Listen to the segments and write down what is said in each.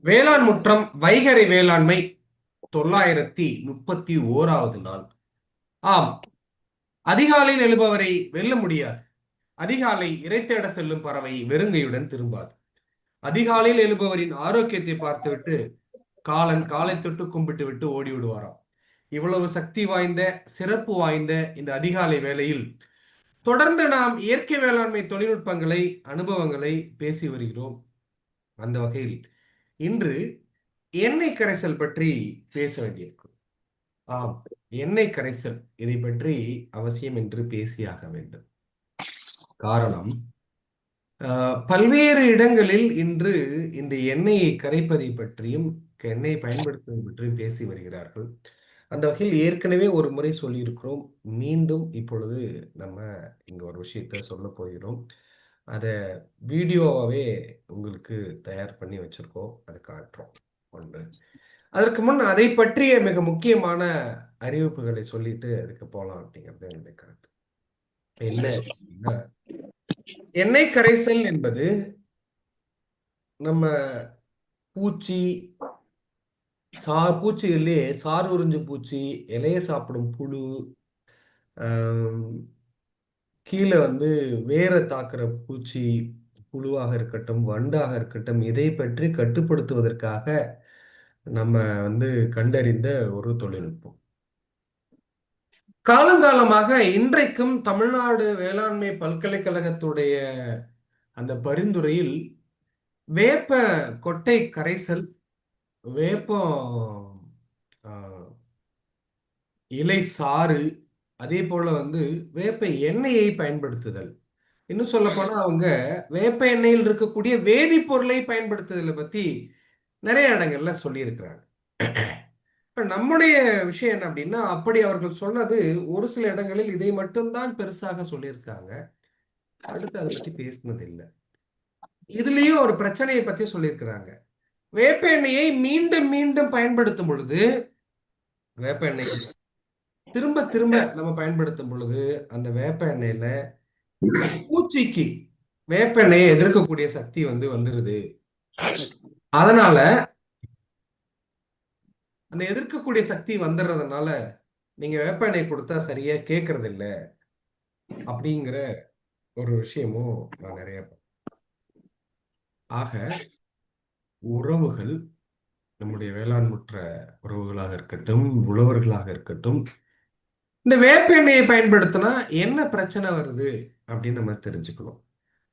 வேளாண் முற்றம் வைகரை வேளாண்மை தொள்ளாயிரத்தி முப்பத்தி ஓராவது நாள். ஆம் அதிகாலையில் எழுபவரை வெல்ல முடியாது. அதிகாலை இறைத்தேட செல்லும் பறவை வெறுங்கையுடன் திரும்பாது. அதிகாலையில் எழுபவரின் ஆரோக்கியத்தை பார்த்துவிட்டு காலன் காலை தொட்டு கும்பிட்டு விட்டு ஓடி விடுவாராம் இவ்வளவு சக்தி வாய்ந்த சிறப்பு வாய்ந்த இந்த அதிகாலை வேளையில் தொடர்ந்து நாம் இயற்கை வேளாண்மை தொழில்நுட்பங்களை அனுபவங்களை பேசி வருகிறோம். அந்த வகையில் இன்று எண்ணெய் கரைசல் பற்றி பேச வேண்டியிருக்கும். ஆம் எண்ணெய் கரைசல் இதை பற்றி அவசியம் என்று பேசியாக வேண்டும். காரணம் ஆஹ், பல்வேறு இடங்களில் இன்று இந்த எண்ணெயை கரைப்பதை பற்றியும் எண்ணெய் பயன்படுத்துவது பற்றியும் பேசி வருகிறார்கள். அந்த வகையில் ஏற்கனவே ஒரு முறை சொல்லியிருக்கிறோம். மீண்டும் இப்பொழுது நம்ம இங்க ஒரு விஷயத்த சொல்ல போகிறோம். அதை வீடியோவாகவே உங்களுக்கு தயார் பண்ணி வச்சிருக்கோம். அதை காட்டுறோம். ஒன்று. அதற்கு முன் அதை பற்றிய மிக முக்கியமான அறிவிப்புகளை சொல்லிட்டு அதுக்கு போகலாம் அப்படிங்கிறது என்னுடைய கருத்து. என்ன அப்படின்னா எண்ணெய் கரைசல் என்பது நம்ம பூச்சி சா பூச்சிகள்லயே சார் உறிஞ்சு பூச்சி இலைய சாப்பிடும் புழு ஆம், கீழே வந்து வேரை தாக்குற பூச்சி புழுவாக இருக்கட்டும் வண்டாக இருக்கட்டும் இதை பற்றி கட்டுப்படுத்துவதற்காக நம்ம வந்து கண்டறிந்த ஒரு தொழில்நுட்பம். காலங்காலமாக இன்றைக்கும் தமிழ்நாடு வேளாண்மை பல்கலைக்கழகத்துடைய அந்த பரிந்துரையில் வேப்ப கொட்டை கரைசல் வேப்பம் இலை சாறு அதே போல வந்து வேப்ப எண்ணெயை பயன்படுத்துதல். இன்னும் சொல்லப்போனால் அவங்க வேப்ப எண்ணெயில் இருக்கக்கூடிய வேதிப்பொருளை பயன்படுத்துதலை பத்தி நிறைய இடங்கள்ல சொல்லியிருக்கிறாங்க. இப்ப நம்முடைய விஷயம் என்ன அப்படின்னா அப்படி அவர்கள் சொன்னது ஒரு சில இடங்களில் இதை மட்டும்தான் பெருசாக சொல்லியிருக்காங்க. அடுத்து அதை பத்தி பேசினது இல்லை இதுலயும் ஒரு பிரச்சனையை பத்தி சொல்லியிருக்கிறாங்க. வேப்ப எண்ணெயை மீண்டும் மீண்டும் பயன்படுத்தும் பொழுது வேப்ப எண்ணெய் திரும்ப திரும்ப நம்ம பயன்படுத்தும் பொழுது அந்த வேப்ப எண்ணெயில பூச்சிக்கு வேப்ப எண்ணெயை எதிர்க்கக்கூடிய சக்தி வந்து வந்துருது. அதனால அந்த எதிர்க்கக்கூடிய சக்தி வந்துடுறதுனால நீங்க வேப்ப எண்ணெய் கொடுத்தா சரியா கேட்கறது இல்ல அப்படிங்கிற ஒரு விஷயமும் நான் நிறைய ஆக உறவுகள் நம்முடைய வேளாண்முற்ற உறவுகளாக இருக்கட்டும் உழவர்களாக இருக்கட்டும் இந்த வேப்ப எண்ணெயை பயன்படுத்தினா என்ன பிரச்சனை வருது அப்படின்னு நம்ம தெரிஞ்சுக்கணும்.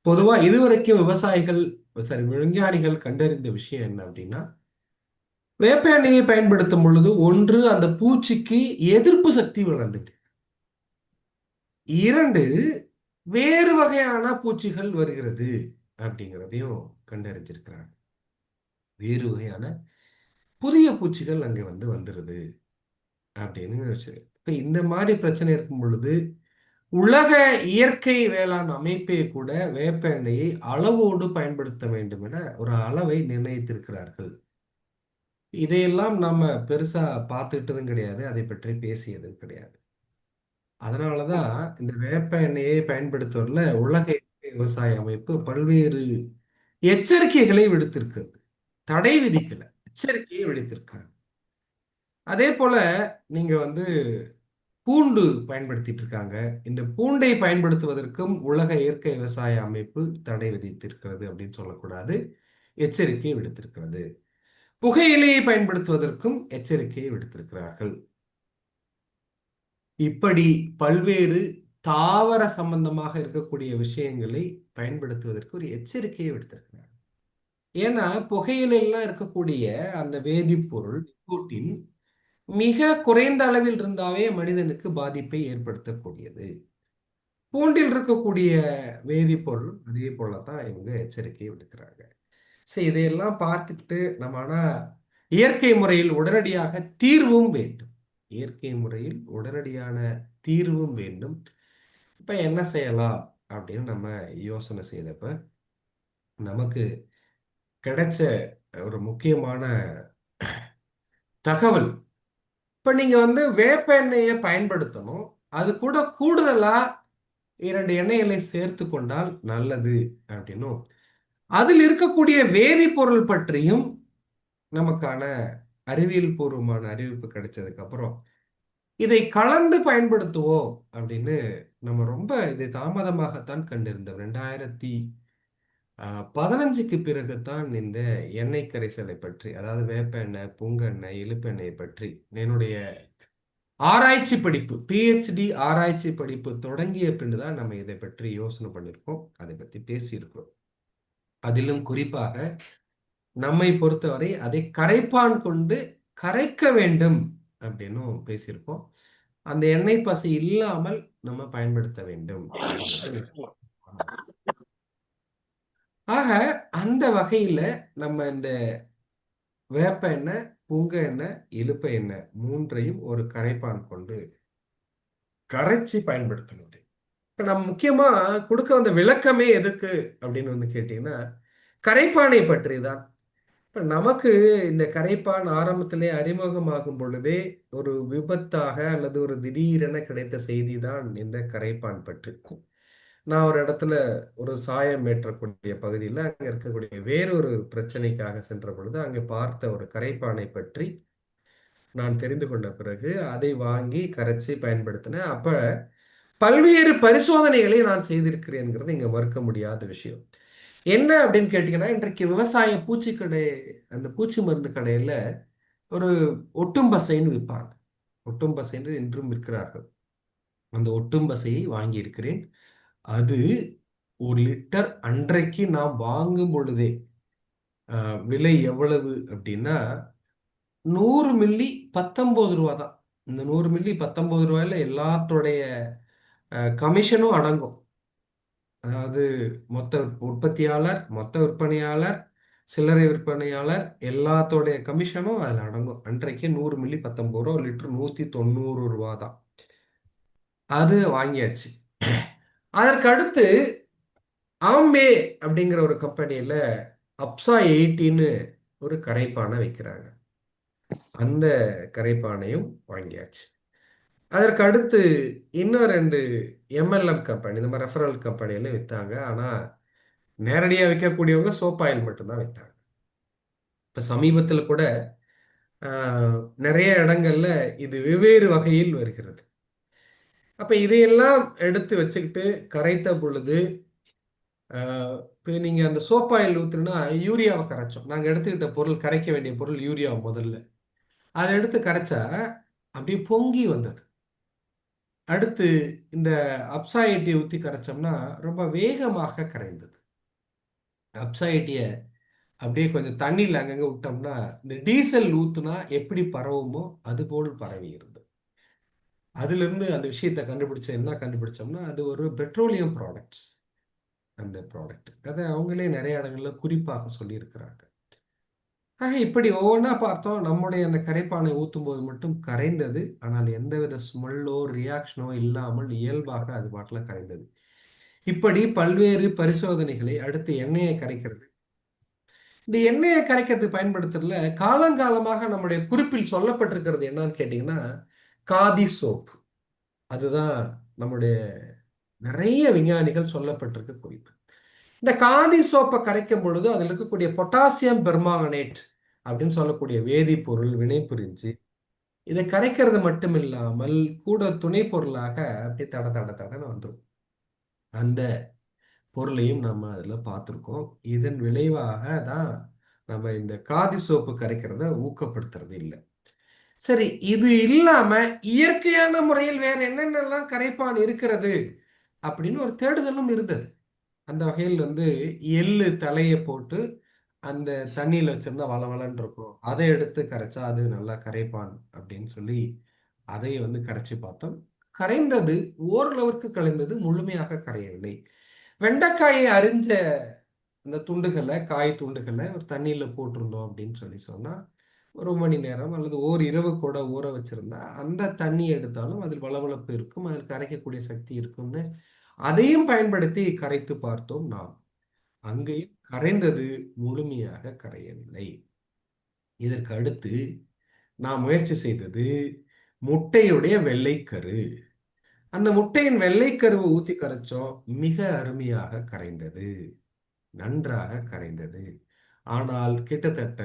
பொதுவாக இதுவரைக்கும் விவசாயிகள் சாரி விஞ்ஞானிகள் கண்டறிந்த விஷயம் என்ன அப்படின்னா வேப்ப எண்ணெயை பயன்படுத்தும் பொழுது ஒன்று அந்த பூச்சிக்கு எதிர்ப்பு சக்தி வளர்ந்துட்டு. இரண்டு வேறு வகையான பூச்சிகள் வருகிறது அப்படிங்கிறதையும் கண்டறிஞ்சிருக்கிறாங்க. வேறு வகையான புதிய பூச்சிகள் அங்கே வந்து வந்துடுது அப்படின்னு வச்சு இப்போ இந்த மாதிரி பிரச்சனை இருக்கும் பொழுது உலக இயற்கை வேளாண் அமைப்பே கூட வேப்ப எண்ணெயை அளவோடு பயன்படுத்த வேண்டும் என ஒரு அளவை நிர்ணயித்திருக்கிறார்கள். இதையெல்லாம் நம்ம பெருசா பார்த்துக்கிட்டதும் கிடையாது அதை பற்றி பேசியதும் கிடையாது. அதனாலதான் இந்த வேப்ப எண்ணெயை பயன்படுத்துவதில் உலக இயற்கை விவசாய அமைப்பு பல்வேறு எச்சரிக்கைகளை விடுத்திருக்கிறது. தடை விதிக்கல. எச்சரிக்கையை விடுத்திருக்காங்க அதே போல நீங்க வந்து பூண்டு பயன்படுத்திட்டு இருக்காங்க இந்த பூண்டை பயன்படுத்துவதற்கும் உலக இயற்கை விவசாய அமைப்பு தடை விதித்திருக்கிறது அப்படின்னு சொல்லக்கூடாது. எச்சரிக்கை விடுத்திருக்கிறது. புகையிலையை பயன்படுத்துவதற்கும் எச்சரிக்கையை விடுத்திருக்கிறார்கள். இப்படி பல்வேறு தாவர சம்பந்தமாக இருக்கக்கூடிய விஷயங்களை பயன்படுத்துவதற்கு ஒரு எச்சரிக்கையை விடுத்திருக்கிறார்கள் ஏன்னா புகையிலெல்லாம் இருக்கக்கூடிய அந்த வேதிப்பொருள் நிக்கோட்டின் மிக குறைந்த அளவில் இருந்தாவே மனிதனுக்கு பாதிப்பை ஏற்படுத்தக்கூடியது. பூண்டில் இருக்கக்கூடிய வேதிப்பொருள் அதே போலதான் இவங்க எச்சரிக்கை விடுக்கிறாங்க. சரி இதையெல்லாம் பார்த்துக்கிட்டு நம்ம ஆனா இயற்கை முறையில் உடனடியாக தீர்வும் வேண்டும். இயற்கை முறையில் உடனடியான தீர்வும் வேண்டும். இப்ப என்ன செய்யலாம் அப்படின்னு நம்ம யோசனை செய்தப்ப நமக்கு கிடைச்ச ஒரு முக்கியமான தகவல். இப்ப நீங்க வந்து வேப்ப எண்ணெயை பயன்படுத்தணும். அது கூட கூடுதலா இரண்டு எண்ணெய்களை சேர்த்து கொண்டால் நல்லது அப்படின்னும் அதில் இருக்கக்கூடிய வேதிப்பொருள் பற்றியும் நமக்கான அறிவியல் பூர்வமான அறிவிப்பு கிடைச்சதுக்கு அப்புறம் இதை கலந்து பயன்படுத்துவோம் அப்படின்னு நம்ம ரொம்ப இதை தாமதமாகத்தான் கண்டிருந்தோம். ரெண்டாயிரத்தி பதினஞ்சுக்கு பிறகுதான் இந்த எண்ணெய் கரைசலை பற்றி அதாவது வேப்ப எண்ணெய் புங்க இழுப்பெண்ணெயை பற்றி என்னுடைய ஆராய்ச்சி படிப்பு பிஹெச்டி ஆராய்ச்சி படிப்பு தொடங்கிய பின்னு தான் நம்ம இதை பற்றி யோசனை பண்ணியிருக்கோம் அதை பற்றி பேசியிருக்கோம் அதிலும் குறிப்பாக நம்மை பொறுத்தவரை அதை கரைப்பான் கொண்டு கரைக்க வேண்டும் அப்படின்னும் பேசியிருக்கோம். அந்த எண்ணெய் பசை இல்லாமல் நம்ம பயன்படுத்த வேண்டும் ஆக அந்த வகையில நம்ம இந்த வேப்ப எண்ணெய் புங்க எண்ணெய் இழுப்ப எண்ணெய் மூன்றையும் ஒரு கரைப்பான் கொண்டு கரைச்சி பயன்படுத்தணும் இப்போ நம்ம முக்கியமா கொடுக்க வந்த விளக்கமே எதுக்கு அப்படின்னு வந்து கேட்டீங்கன்னா கரைப்பானை பற்றி தான் இப்போ நமக்கு இந்த கரைப்பான் ஆரம்பத்திலே அறிமுகமாகும் பொழுதே ஒரு விபத்தாக அல்லது ஒரு திடீரென கிடைத்த செய்தி தான் இந்த கரைப்பான் பற்றி நான் ஒரு இடத்துல ஒரு சாயம் ஏற்றக்கூடிய பகுதியில் அங்கே இருக்கக்கூடிய வேறொரு பிரச்சனைக்காக சென்ற பொழுது அங்கே பார்த்த ஒரு கரைப்பானை பற்றி நான் தெரிந்து கொண்ட பிறகு அதை வாங்கி கரைச்சி பயன்படுத்தினேன். அப்ப பல்வேறு பரிசோதனைகளை நான் செய்திருக்கிறேன்ங்கிறது இங்கே மறுக்க முடியாத விஷயம். என்ன அப்படின்னு கேட்டீங்கன்னா இன்றைக்கு விவசாய பூச்சி கடை அந்த பூச்சி மருந்து கடையில் ஒரு ஒட்டும்பசைன்னு விற்பாங்க. ஒட்டும்பசைன்னு இன்றும் விற்கிறார்கள். அந்த ஒட்டும்பசையை வாங்கி இருக்கிறேன் அது ஒரு லிட்டர் அன்றைக்கு நாம் வாங்கும் பொழுதே விலை எவ்வளவு அப்படின்னா நூறு மில்லி பத்தொன்பது ரூபா தான். இந்த நூறு மில்லி பத்தொன்பது ரூபாயில் எல்லாத்தோடைய கமிஷனும் அடங்கும். அதாவது மொத்த உற்பத்தியாளர் மொத்த விற்பனையாளர் சில்லறை விற்பனையாளர் எல்லாத்தோடைய கமிஷனும் அதில் அடங்கும். அன்றைக்கு நூறு மில்லி பத்தொம்பது ரூபா ஒரு லிட்டர் நூற்றி தொண்ணூறு ரூபா தான். அது வாங்கியாச்சு. அதற்கடுத்து ஆம்பே அப்படிங்கிற ஒரு கம்பெனியில் அப்சா எயிட்டின்னு ஒரு கரைப்பானை வைக்கிறாங்க. அந்த கரைப்பானையும் வாங்கியாச்சு. அதற்கு அடுத்து இன்னும் ரெண்டு எம்எல்எம் கம்பெனி இந்த மாதிரி ரெஃபரல் கம்பெனியில் விற்றாங்க ஆனால் நேரடியாக விற்கக்கூடியவங்க சோப் ஆயில் மட்டும்தான் விற்றாங்க இப்போ சமீபத்தில் கூட நிறைய இடங்கள்ல இது வெவ்வேறு வகையில் வருகிறது. அப்போ இதையெல்லாம் எடுத்து வச்சுக்கிட்டு கரைத்த பொழுது இப்போ நீங்கள் அந்த சோப்பாயில் ஊற்றுனா யூரியாவை கரைச்சோம். நாங்கள் எடுத்துக்கிட்ட பொருள் கரைக்க வேண்டிய பொருள் யூரியா முதல்ல. அதை எடுத்து கரைச்சா அப்படியே பொங்கி வந்தது. அடுத்து இந்த அப்சாயிட்டியை ஊற்றி கரைச்சோம்னா ரொம்ப வேகமாக கரைந்தது. அப்சாயிட்டியை அப்படியே கொஞ்சம் தண்ணியில் அங்கங்கே விட்டோம்னா இந்த டீசல் ஊற்றுனா எப்படி பரவுமோ அது போல் பரவி இருந்தது அதிலிருந்து அந்த விஷயத்தை கண்டுபிடிச்ச என்ன கண்டுபிடிச்சோம்னா அது ஒரு பெட்ரோலியம் ப்ராடக்ட்ஸ் அந்த ப்ராடக்ட் அதை அவங்களே நிறைய இடங்களில் குறிப்பாக சொல்லியிருக்கிறாங்க. ஆக இப்படி ஒவ்வொன்றா பார்த்தோம் நம்முடைய அந்த கரைப்பானை ஊற்றும் போது மட்டும் கரைந்தது ஆனால் எந்தவித ஸ்மெல்லோ ரியாக்ஷனோ இல்லாமல் இயல்பாக அது பாட்டில் கரைந்தது. இப்படி பல்வேறு பரிசோதனைகளை அடுத்து எண்ணெயை கரைக்கிறது. இந்த எண்ணெயை கரைக்கிறது பயன்படுத்துறதுல காலங்காலமாக நம்முடைய குறிப்பில் சொல்லப்பட்டிருக்கிறது என்னன்னு கேட்டிங்கன்னா காதி சோப்பு. அதுதான் நம்முடைய நிறைய விஞ்ஞானிகள் சொல்லப்பட்டிருக்க குறிப்பு. இந்த காதி சோப்பை கரைக்கும் பொழுது அதில் இருக்கக்கூடிய பொட்டாசியம் பெர்மாங்கனேட் அப்படின்னு சொல்லக்கூடிய வேதிப்பொருள் வினை புரிஞ்சு இதை கரைக்கிறது மட்டும் இல்லாமல் கூட துணை பொருளாக அப்படியே தட தட தடன்னு வந்துடும் அந்த பொருளையும் நம்ம அதில் பார்த்துருக்கோம். இதன் விளைவாக தான் நம்ம இந்த காதி சோப்பு கரைக்கிறத ஊக்கப்படுத்துறது இல்லை. சரி இது இல்லாம இயற்கையான முறையில் வேற என்னென்னலாம் கரைப்பான் இருக்கிறது அப்படின்னு ஒரு தேடுதலும் இருந்தது. அந்த வகையில் வந்து எள்ளு தலையை போட்டு அந்த தண்ணியில் வச்சிருந்தா வளவலன்னு இருக்கும். அதை எடுத்து கரைச்சா அது நல்லா கரைப்பான் அப்படின்னு சொல்லி அதை வந்து கரைச்சி பார்த்தோம். கரைந்தது ஓரளவுக்கு கலைந்தது முழுமையாக கரையவில்லை. வெண்டைக்காயை அறிஞ்ச அந்த துண்டுகளை காய் துண்டுகளை ஒரு தண்ணியில் போட்டிருந்தோம் அப்படின்னு சொல்லி சொன்னால் ஒரு மணி நேரம் அல்லது ஓர் இரவு கூட ஊற வச்சிருந்தா அந்த தண்ணி எடுத்தாலும் அதில் வளவளப்பு இருக்கும் அதில் கரைக்கக்கூடிய சக்தி இருக்கும்னு அதையும் பயன்படுத்தி கரைத்து பார்த்தோம் நாம். அங்கேயும் கரைந்தது முழுமையாக கரையவில்லை. இதற்கு அடுத்து நாம் முயற்சி செய்தது முட்டையுடைய வெள்ளைக்கரு. அந்த முட்டையின் வெள்ளைக்கருவை ஊத்தி கரைச்சோம் மிக அருமையாக கரைந்தது நன்றாக கரைந்தது. ஆனால் கிட்டத்தட்ட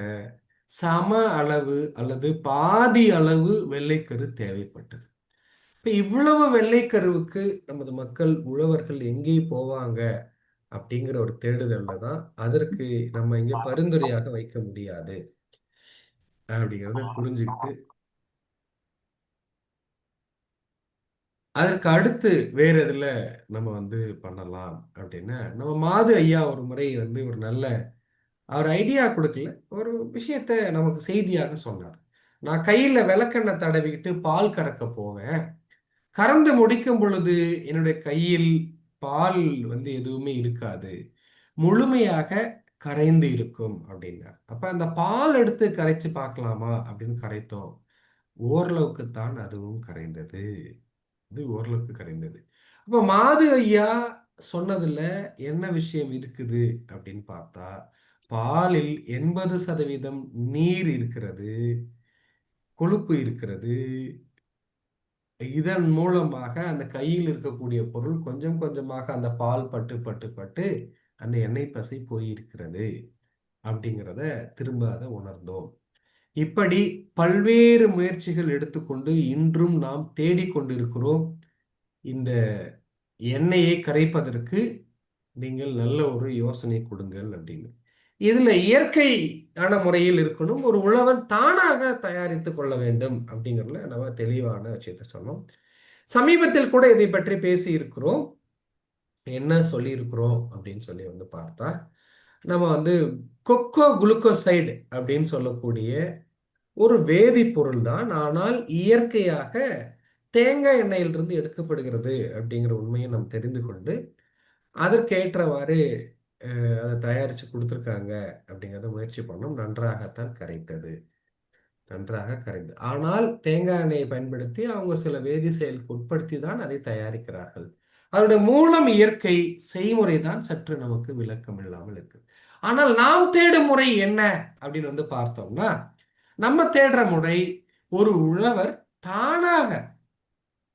சம அளவு அல்லது பாதி அளவு வெள்ளைக்கரு தேவைப்பட்டது. இப்ப இவ்வளவு வெள்ளைக்கருவுக்கு நமது மக்கள் உழவர்கள் எங்கே போவாங்க அப்படிங்கிற ஒரு தேடுதல்ல தான் அதற்கு நம்ம இங்க பரிந்துரையாக வைக்க முடியாது. அப்படிங்கிறத புரிஞ்சுக்கிட்டு அதற்கு அடுத்து வேற எதுல நம்ம வந்து பண்ணலாம் அப்படின்னா நம்ம மாது ஐயா ஒரு முறை வந்து ஒரு நல்ல அவர் ஐடியா கொடுக்கல. ஒரு விஷயத்த நமக்கு செய்தியாக சொன்னார். நான் கையில் விளக்கெண்ணை தடவிக்கிட்டு பால் கறக்க போவேன். கறந்து முடிக்கும் பொழுது என்னுடைய கையில் பால் வந்து எதுவுமே இருக்காது. முழுமையாக கரைந்து இருக்கும் அப்படின்னார். அப்போ அந்த பால் எடுத்து கரைச்சு பார்க்கலாமா அப்படின்னு கரைத்தோம். ஓரளவுக்கு தான் அதுவும் கரைந்தது. இது ஓரளவுக்கு கரைந்தது. அப்போ மாது ஐயா சொன்னதில் என்ன விஷயம் இருக்குது அப்படின்னு பார்த்தா பாலில் எண்பது சதவீதம் நீர் இருக்கிறது கொழுப்பு இருக்கிறது. இதன் மூலமாக அந்த கையில் இருக்கக்கூடிய பொருள் கொஞ்சம் கொஞ்சமாக அந்த பால் பட்டு பட்டு பட்டு அந்த எண்ணெய் பசை போயிருக்கிறது அப்படிங்கிறத திரும்ப அதை உணர்ந்தோம். இப்படி பல்வேறு முயற்சிகள் எடுத்துக்கொண்டு இன்றும் நாம் தேடிக்கொண்டிருக்கிறோம் இந்த எண்ணெயை கரைப்பதற்கு நீங்கள் நல்ல ஒரு யோசனை கொடுங்கள் அப்படின்னு. இதில் இயற்கையான முறையில் இருக்கணும் ஒரு உழவன் தானாக தயாரித்து கொள்ள வேண்டும் அப்படிங்கிறதுல நம்ம தெளிவான விஷயத்த சொன்னோம் சமீபத்தில் கூட இதை பற்றி பேசி இருக்கிறோம் என்ன சொல்லியிருக்கிறோம் அப்படின்னு சொல்லி வந்து பார்த்தா நம்ம வந்து கொக்கோ குளுக்கோசைடு அப்படின்னு சொல்லக்கூடிய ஒரு வேதிப்பொருள் தான் ஆனால் இயற்கையாக தேங்காய் எண்ணெயிலிருந்து எடுக்கப்படுகிறது அப்படிங்கிற உண்மையை நாம் தெரிந்து கொண்டு அதற்கேற்றவாறு அதை தயாரித்து கொடுத்துருக்காங்க அப்படிங்கிறத முயற்சி பண்ணோம். நன்றாகத்தான் கரைத்தது. நன்றாக கரைந்து ஆனால் தேங்காய் எண்ணெயை பயன்படுத்தி அவங்க சில வேதி செயலுக்கு உட்படுத்தி தான் அதை தயாரிக்கிறார்கள். அதனுடைய மூலம் இயற்கை செய்முறை தான் சற்று நமக்கு விளக்கம் இல்லாமல் இருக்கு ஆனால் நாம் தேடும் முறை என்ன அப்படின்னு வந்து பார்த்தோம்னா நம்ம தேடுற முறை ஒரு உழவர் தானாக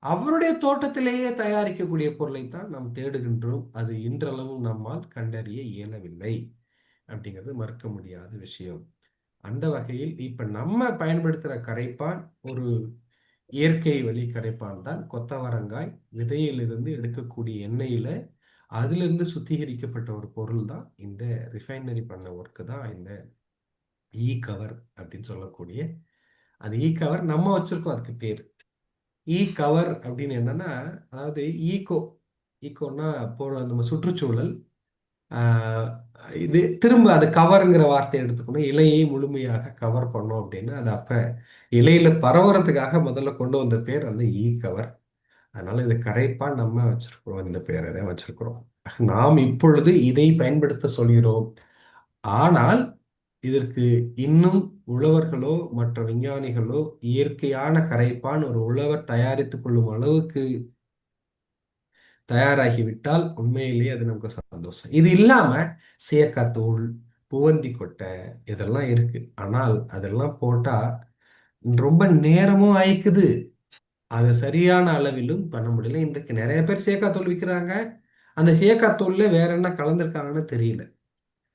அவருடைய தோட்டத்திலேயே தயாரிக்கக்கூடிய பொருளைத்தான் நாம் தேடுகின்றோம். அது இன்றளவும் நம்மால் கண்டறிய இயலவில்லை அப்படிங்கிறது மறுக்க முடியாத விஷயம். அந்த வகையில் இப்ப நம்ம பயன்படுத்துகிற கரைப்பான் ஒரு இயற்கை வழி கரைப்பான் தான். கொத்தவரங்காய் விதையிலிருந்து எடுக்கக்கூடிய எண்ணெயில அதிலிருந்து சுத்திகரிக்கப்பட்ட ஒரு பொருள் தான். இந்த ரிஃபைனரி பண்ண ஒர்க்கு தான் இந்த இ கவர் அப்படின்னு சொல்லக்கூடிய. அது இ கவர் நம்ம வச்சிருக்கோம். அதுக்கு பேர் E இ கவர் அப்படின்னு என்னன்னா அதாவது ஈகோ ஈகோன்னா போற நம்ம சுற்றுச்சூழல். இது திரும்ப அது கவருங்கிற வார்த்தையை எடுத்துக்கணும். இலையை முழுமையாக கவர் பண்ணோம் அப்படின்னா அது அப்ப இலையில பரவுறதுக்காக முதல்ல கொண்டு வந்த பேர் அந்த e ஈ கவர் அதனால இது கரைப்பா நம்ம வச்சிருக்கிறோம். இந்த பேரை தான் வச்சிருக்கிறோம். நாம் இப்பொழுது இதை பயன்படுத்த சொல்கிறோம். ஆனால் இதற்கு இன்னும் உழவர்களோ மற்ற விஞ்ஞானிகளோ இயற்கையான கரைப்பான் ஒரு உழவர் தயாரித்துக் கொள்ளும் அளவுக்கு தயாராகிவிட்டால் உண்மையிலேயே அது நமக்கு சந்தோஷம். இது இல்லாம சேக்காத்தூள் புவந்தி கொட்டை இதெல்லாம் இருக்கு. ஆனால் அதெல்லாம் போட்டா ரொம்ப நேரமும் ஆயிக்குது. அதை சரியான அளவிலும் பண்ண முடியல. இன்றைக்கு நிறைய பேர் சேக்காத்தூள் விற்கிறாங்க அந்த சேக்காத்தூள்ல வேற என்ன கலந்துருக்காங்கன்னு தெரியல.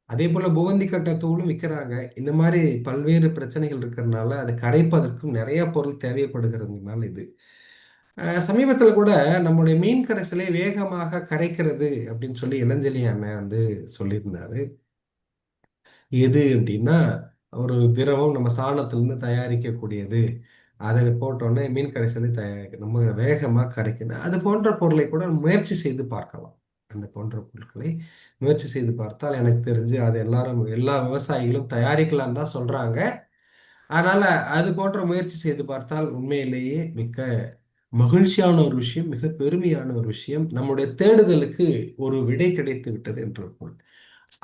அதே போல புவந்தி கட்ட தூளும் விற்கிறாங்க. இந்த மாதிரி பல்வேறு பிரச்சனைகள் இருக்கிறதுனால அதை கரைப்பதற்கும் நிறைய பொருள் தேவைப்படுகிறதுனால இது. சமீபத்தில் கூட நம்முடைய மீன் கரைசலை வேகமாக கரைக்கிறது அப்படின்னு சொல்லி இளஞ்சலி அண்ணன் வந்து சொல்லியிருந்தாரு. எது அப்படின்னா ஒரு திரவம் நம்ம சாணத்திலிருந்து தயாரிக்கக்கூடியது. அதை போட்டோன்னே மீன் கரைசலை தயாரிக்க நம்ம வேகமாக கரைக்கணும். அது போன்ற பொருளை கூட முயற்சி செய்து பார்க்கலாம். அந்த போன்ற பொருட்களை முயற்சி செய்து பார்த்தால் எனக்கு தெரிஞ்சு அது எல்லாரும் எல்லா விவசாயிகளும் தயாரிக்கலாம் தான் சொல்றாங்க. அதனால அது போன்ற முயற்சி செய்து பார்த்தால் உண்மையிலேயே மிக்க மகிழ்ச்சியான ஒரு விஷயம் மிக பெருமையான ஒரு விஷயம். நம்முடைய தேடுதலுக்கு ஒரு விடை கிடைத்து விட்டது என்று பொருள்.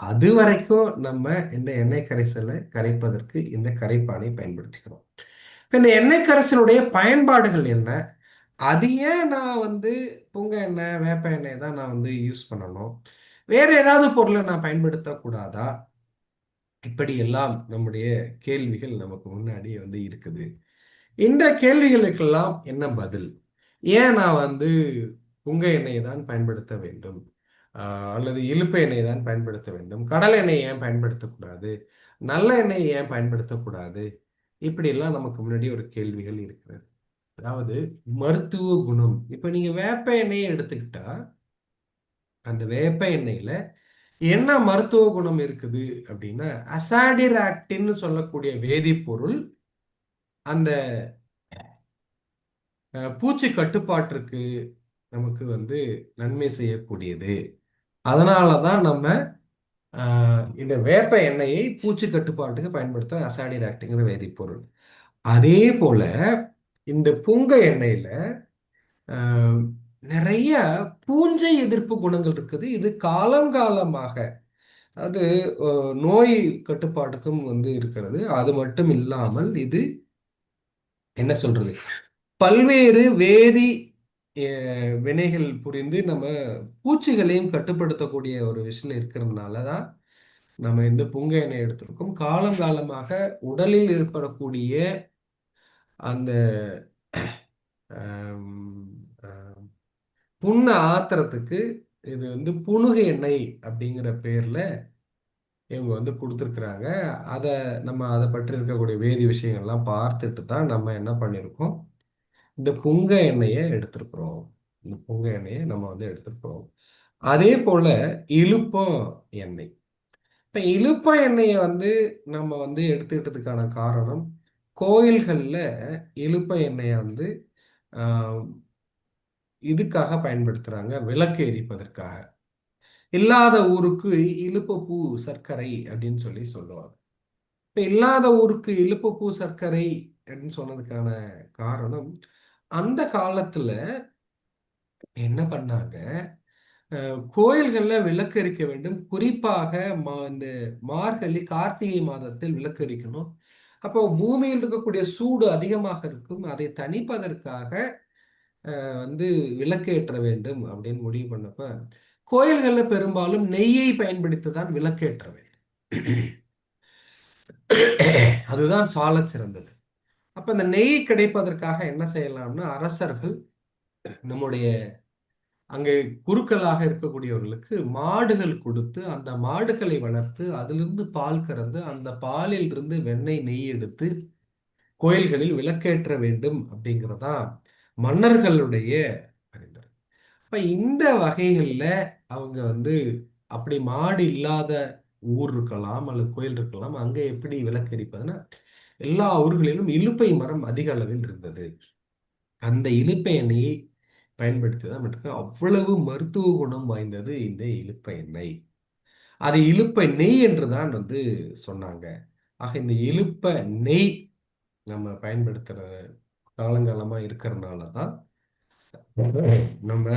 அது வரைக்கும் நம்ம இந்த எண்ணெய் கரைசலை கரைப்பதற்கு இந்த கரைப்பானை பயன்படுத்திக்கிறோம். இந்த எண்ணெய் கரைசலுடைய பயன்பாடுகள் என்ன? அது ஏன் நான் வந்து புங்க எண்ணெய் வேப்ப எண்ணெய் தான் நான் வந்து யூஸ் பண்ணணும்? வேற ஏதாவது பொருளை நான் பயன்படுத்தக்கூடாதா இப்படியெல்லாம் நம்முடைய கேள்விகள் நமக்கு முன்னாடி வந்து இருக்குது. இந்த கேள்விகளுக்கெல்லாம் என்ன பதில்? ஏன் நான் வந்து புங்க எண்ணெயை தான் பயன்படுத்த வேண்டும்? அல்லது இழுப்பு எண்ணெய் தான் பயன்படுத்த வேண்டும்? கடல் எண்ணெய் ஏன் பயன்படுத்தக்கூடாது நல்ல எண்ணெய் ஏன் பயன்படுத்தக்கூடாது இப்படியெல்லாம் நமக்கு முன்னாடி ஒரு கேள்விகள் இருக்கிறது. அதாவது மருத்துவ குணம். இப்போ நீங்க வேப்ப எண்ணெயை எடுத்துக்கிட்டா அந்த வேப்ப எண்ணெயில என்ன மருத்துவ குணம் இருக்குது அப்படின்னா அசாடிராக்டின்னு சொல்லக்கூடிய வேதிப்பொருள் அந்த பூச்சி கட்டுப்பாட்டிற்கு நமக்கு வந்து நன்மை செய்யக்கூடியது. அதனால தான் நம்ம இந்த வேப்ப எண்ணெயை பூச்சி கட்டுப்பாட்டுக்கு பயன்படுத்துகிற அசாடிராக்டிங்கிற வேதிப்பொருள். அதே போல இந்த புங்க எண்ணெயில நிறைய பூஞ்சை எதிர்ப்பு குணங்கள் இருக்குது. இது காலங்காலமாக அது நோய் கட்டுப்பாட்டுக்கும் வந்து இருக்கிறது. அது மட்டும் இல்லாமல் இது என்ன சொல்றது? பல்வேறு வேதி வினைகள் புரிந்து நம்ம பூச்சிகளையும் கட்டுப்படுத்தக்கூடிய ஒரு விஷயம் இருக்கிறதுனால தான் நம்ம இந்த புங்க எண்ணெய் எடுத்திருக்கோம். காலம் காலமாக உடலில் ஏற்படக்கூடிய அந்த புண்ணை ஆத்துறதுக்கு இது வந்து புணுகு எண்ணெய் அப்படிங்கிற பேரில் இவங்க வந்து கொடுத்துருக்குறாங்க. அதை நம்ம அதை பற்றி இருக்கக்கூடிய வேதி விஷயங்கள்லாம் பார்த்துட்டு தான் நம்ம என்ன பண்ணியிருக்கோம்? இந்த புங்க எண்ணெயை எடுத்திருக்கிறோம். இந்த புங்க எண்ணெயை நம்ம வந்து எடுத்திருக்கிறோம். அதே போல் இழுப்பம் எண்ணெய். இப்போ இழுப்பம் எண்ணெயை வந்து நம்ம வந்து எடுத்துக்கிட்டதுக்கான காரணம் கோயில்களில் இழுப்ப எண்ணெயை வந்து ஆஹ், இதுக்காக பயன்படுத்துறாங்க விளக்கு எரிப்பதற்காக. இல்லாத ஊருக்கு இழுப்பப்பூ சர்க்கரை அப்படின்னு சொல்லி சொல்லுவாங்க. இப்போ இல்லாத ஊருக்கு இழுப்பப்பூ சர்க்கரை அப்படின்னு சொன்னதுக்கான காரணம் அந்த காலத்துல என்ன பண்ணாங்க கோயில்களில் விளக்கு எரிக்க வேண்டும். குறிப்பாக மா இந்த மார்கழி கார்த்திகை மாதத்தில் விளக்கு எரிக்கணும். அப்போ பூமியில் இருக்கக்கூடிய சூடு அதிகமாக இருக்கும். அதை தணிப்பதற்காக வந்து விளக்கேற்ற வேண்டும் அப்படின்னு முடிவு பண்ணப்ப கோயில்களில் பெரும்பாலும் நெய்யை பயன்படுத்தி தான் விளக்கேற்ற வேண்டும். அதுதான் சால சிறந்தது. அப்ப இந்த நெய் கிடைப்பதற்காக என்ன செய்யலாம்னா அரசர்கள் நம்முடைய அங்கே குருக்களாக இருக்கக்கூடியவர்களுக்கு மாடுகள் கொடுத்து அந்த மாடுகளை வளர்த்து அதிலிருந்து பால் கறந்து அந்த பாலில் இருந்து வெண்ணெய் நெய் எடுத்து கோயில்களில் விளக்கேற்ற வேண்டும் அப்படிங்கிறதா மன்னர்களுடைய பரிந்துரை. இப்ப இந்த வகைகள்ல அவங்க வந்து அப்படி மாடு இல்லாத ஊர் இருக்கலாம் அல்லது கோயில் இருக்கலாம் அங்க எப்படி விளக்கரிப்பதுன்னா எல்லா ஊர்களிலும் இலுப்பை மரம் அதிக அளவில் இருந்தது. அந்த இலுப்பை எண்ணெயை பயன்படுத்தி தான் மட்டும் அவ்வளவு மருத்துவ குணம் வாய்ந்தது இந்த இழுப்ப எண்ணெய். அது இழுப்ப நெய் என்று தான் வந்து சொன்னாங்க. ஆக இந்த இழுப்ப நெய் நம்ம பயன்படுத்துற காலங்காலமா இருக்கிறனால தான் நம்ம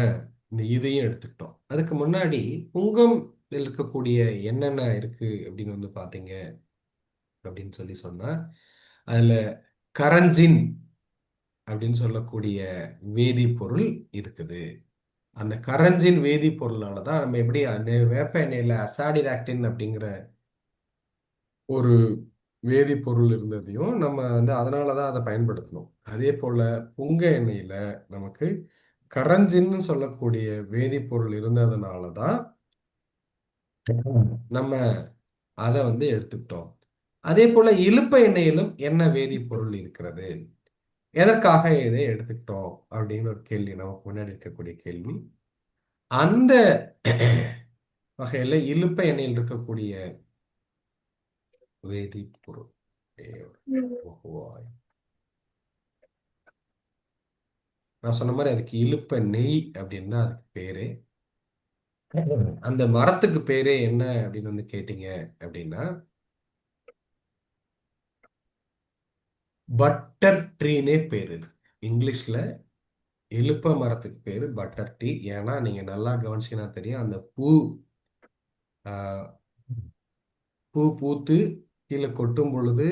இந்த இதையும் எடுத்துக்கிட்டோம். அதுக்கு முன்னாடி புங்கம் இருக்கக்கூடிய என்னென்ன இருக்கு அப்படின்னு வந்து பார்த்தீங்க அப்படின்னு சொல்லி சொன்னா அதுல கரஞ்சின் அப்படின்னு சொல்லக்கூடிய வேதிப்பொருள் இருக்குது. அந்த கரஞ்சின் வேதிப்பொருளால தான் நம்ம எப்படி வேப்ப எண்ணெயில் அசாடிராக்டின் அப்படிங்கிற ஒரு வேதிப்பொருள் இருந்ததையும் நம்ம வந்து அதனால தான் அதை பயன்படுத்தணும். அதே போல் புங்க எண்ணெயில் நமக்கு கரஞ்சின்னு சொல்லக்கூடிய வேதிப்பொருள் இருந்ததுனால தான் நம்ம அதை வந்து எடுத்துக்கிட்டோம். அதே போல் இழுப்ப எண்ணெயிலும் என்ன வேதிப்பொருள் இருக்கிறது? எதற்காக இதை எடுத்துக்கிட்டோம் அப்படின்னு ஒரு கேள்வி நமக்கு முன்னாடி இருக்கக்கூடிய கேள்வி. அந்த வகையில இலுப்ப எண்ணெயில் இருக்கக்கூடிய ஓஹோவாய். நான் சொன்ன மாதிரி அதுக்கு இலுப்ப நெய் அப்படின்னு தான் அதுக்கு பேரு. அந்த மரத்துக்கு பேரே என்ன அப்படின்னு வந்து கேட்டீங்க அப்படின்னா பட்டர் ட்ரீனே பேர் இது. இங்கிலீஷில் இலுப்ப மரத்துக்கு பேர் பட்டர் டீ ஏன்னா நீங்கள் நல்லா கவனிச்சீங்கன்னா தெரியும் அந்த பூ பூ பூத்து கீழே கொட்டும் பொழுது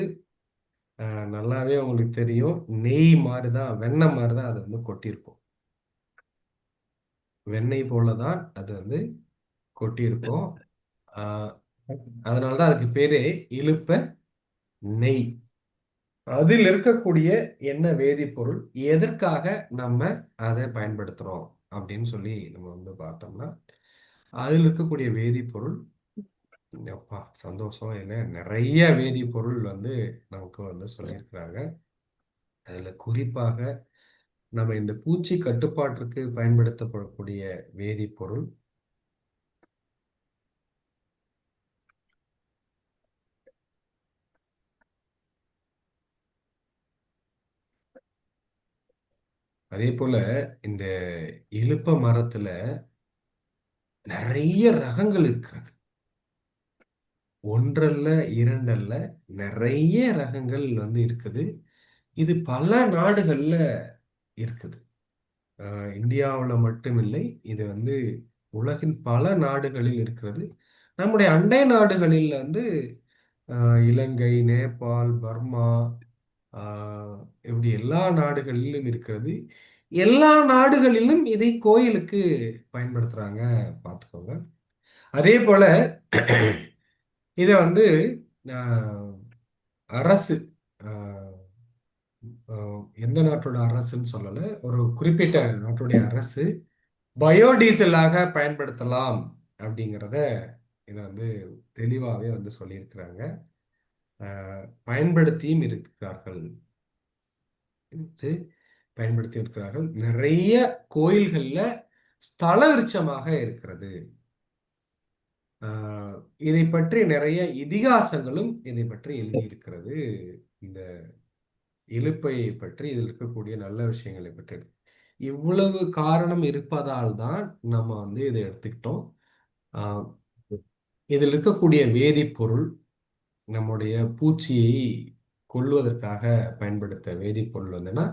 நல்லாவே உங்களுக்கு தெரியும். நெய் மாதிரி தான் வெண்ணெய் மாதிரி தான் அது வந்து கொட்டியிருக்கும். வெண்ணெய் போல தான் அது வந்து கொட்டியிருக்கும். அதனால தான் அதுக்கு பேரே இழுப்ப நெய். அதில் இருக்கக்கூடிய என்ன வேதிப்பொருள் எதற்காக நம்ம அதை பயன்படுத்துகிறோம் அப்படின்னு சொல்லி நம்ம வந்து பார்த்தோம்னா அதில் இருக்கக்கூடிய வேதிப்பொருள் அப்பா சந்தோஷம் இல்லை நிறைய வேதிப்பொருள் வந்து நமக்கு வந்து சொல்லியிருக்கிறாங்க. அதில் குறிப்பாக நம்ம இந்த பூச்சி கட்டுப்பாட்டிற்கு பயன்படுத்தப்படக்கூடிய வேதிப்பொருள் அதே போல இந்த இலுப்ப மரத்துல நிறைய ரகங்கள் இருக்கிறது. ஒன்றல்ல இரண்டல்ல நிறைய ரகங்கள் வந்து இருக்குது. இது பல நாடுகள்ல இருக்குது. இந்தியாவில் மட்டுமில்லை. இது வந்து உலகின் பல நாடுகளில் இருக்கிறது. நம்முடைய அண்டை நாடுகளில் வந்து இலங்கை நேபாள் பர்மா இப்படி எல்லா நாடுகளிலும் இருக்கிறது. எல்லா நாடுகளிலும் இதை கோயிலுக்கு பயன்படுத்துகிறாங்க பார்த்துக்கோங்க. அதே போல் இதை வந்து அரசு எந்த நாட்டோட அரசுன்னு சொல்லலை ஒரு குறிப்பிட்ட நாட்டுடைய அரசு பயோடீசலாக பயன்படுத்தலாம் அப்படிங்கிறத இதை வந்து தெளிவாகவே வந்து சொல்லியிருக்கிறாங்க. பயன்படுத்தியும் இருக்கிறார்கள். பயன்படுத்தி இருக்கிறார்கள் நிறைய கோயில்கள்ல ஸ்தல விருட்சமாக இருக்கிறது. இதை பற்றி நிறைய இதிகாசங்களும் இதை பற்றி எழுதியிருக்கிறது. இந்த இழுப்பை பற்றி இதில் இருக்கக்கூடிய நல்ல விஷயங்களை பற்றி இவ்வளவு காரணம் இருப்பதால் தான் நம்ம வந்து இதை எடுத்துக்கிட்டோம். இதில் இருக்கக்கூடிய வேதிப்பொருள் நம்முடைய பூச்சியை கொள்வதற்காக பயன்படுத்த வேதிப்பொருள் வந்துன்னா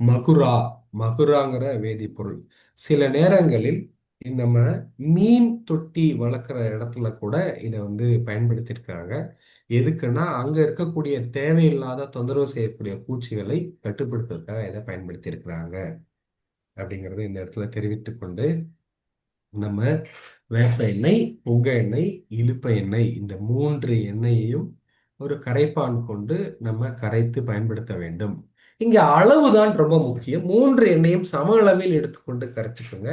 மகுரா மகுராங்கிற வேதிப்பொருள். சில நேரங்களில் நம்ம மீன் தொட்டி வளர்க்குற இடத்துல கூட இதை வந்து பயன்படுத்தியிருக்காங்க எதுக்குன்னா அங்கே இருக்கக்கூடிய தேவையில்லாத தொந்தரவு செய்யக்கூடிய பூச்சிகளை கட்டுப்படுத்துவதற்காக இதை பயன்படுத்தியிருக்கிறாங்க. அப்படிங்கிறத இந்த இடத்துல தெரிவித்து கொண்டு நம்ம வேப்ப எண்ணெய் புங்க எண்ணெய் இழுப்ப எண்ணெய் இந்த மூன்று எண்ணெயையும் ஒரு கரைப்பான் கொண்டு நம்ம கரைத்து பயன்படுத்த வேண்டும். இங்கே அளவு தான் ரொம்ப முக்கியம். மூன்று எண்ணெயும் சம அளவில் எடுத்துக்கொண்டு கரைச்சிக்கோங்க.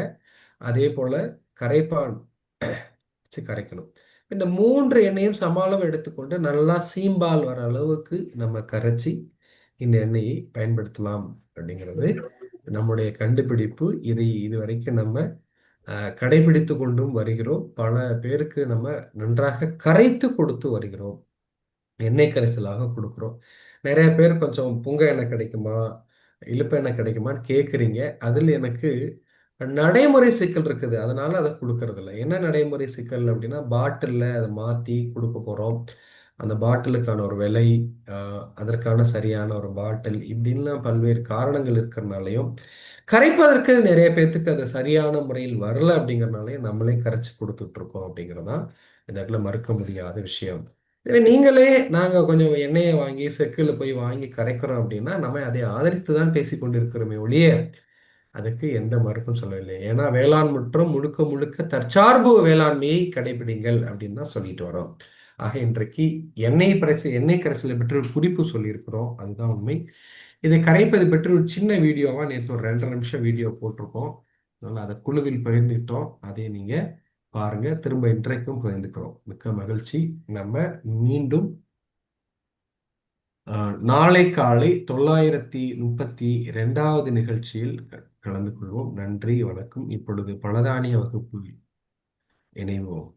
அதே போல் கரைப்பான் வச்சு கரைக்கணும். இந்த மூன்று எண்ணெயும் சம அளவு எடுத்துக்கொண்டு நல்லா சீம்பால் வர அளவுக்கு நம்ம கரைச்சி இந்த எண்ணெயை பயன்படுத்தலாம் அப்படிங்கிறது நம்முடைய கண்டுபிடிப்பு. இதை இது வரைக்கும் நம்ம கடைபிடித்து கொண்டும் வருகிறோம். பல பேருக்கு நம்ம நன்றாக கரைத்து கொடுத்து வருகிறோம். எண்ணெய் கரைசலாக கொடுக்குறோம். நிறைய பேர் கொஞ்சம் புங்க எண்ணெய் கிடைக்குமா இழுப்ப எண்ணெய் கிடைக்குமான்னு கேட்குறீங்க. அதில் எனக்கு நடைமுறை சிக்கல் இருக்குது. அதனால அதை கொடுக்கறது இல்லை என்ன நடைமுறை சிக்கல் அப்படின்னா பாட்டிலில் அதை மாற்றி கொடுக்க போகிறோம் அந்த பாட்டிலுக்கான ஒரு விலை அதற்கான சரியான ஒரு பாட்டில் இப்படின்லாம் பல்வேறு காரணங்கள் இருக்கிறனாலையும் கரைப்பதற்கு நிறைய பேர்த்துக்கு அது சரியான முறையில் வரல அப்படிங்கிறனாலையும் நம்மளே கரைச்சி கொடுத்துட்ருக்கோம் அப்படிங்கிறதான் இந்த இடத்துல மறுக்க முடியாத விஷயம். எனவே நீங்களே நாங்கள் கொஞ்சம் எண்ணெயை வாங்கி செக்கில் போய் வாங்கி கரைக்கிறோம் அப்படின்னா நம்ம அதை ஆதரித்து தான் பேசி கொண்டிருக்கிறோமே ஒழிய அதுக்கு எந்த மறுப்பும் சொல்லவில்லை. ஏன்னா வேளாண் மற்றும் முழுக்க முழுக்க தற்சார்பு வேளாண்மையை கடைபிடிங்கள் அப்படின்னு தான் சொல்லிட்டு வரோம். ஆக இன்றைக்கு எண்ணெய் கரைசல் எண்ணெய் கரைசலை பற்றி ஒரு குறிப்பு சொல்லியிருக்கிறோம். அதுதான் உண்மை. இதை கரைப்பது பற்றி ஒரு சின்ன வீடியோவாக நேற்று ஒரு ரெண்டரை நிமிஷம் வீடியோ போட்டிருக்கோம். அதனால் அதை குழுவில் பகிர்ந்துட்டோம் அதே நீங்கள் பாருங்க திரும்ப இன்றைக்கும் பகிர்ந்துக்கிறோம் மிக்க மகிழ்ச்சி. நம்ம மீண்டும் நாளை காலை தொள்ளாயிரத்தி முப்பத்தி ரெண்டாவது நிகழ்ச்சியில் கலந்து கொள்வோம். நன்றி வணக்கம். இப்பொழுது பலதானிய வகுப்பு இணைவோம்.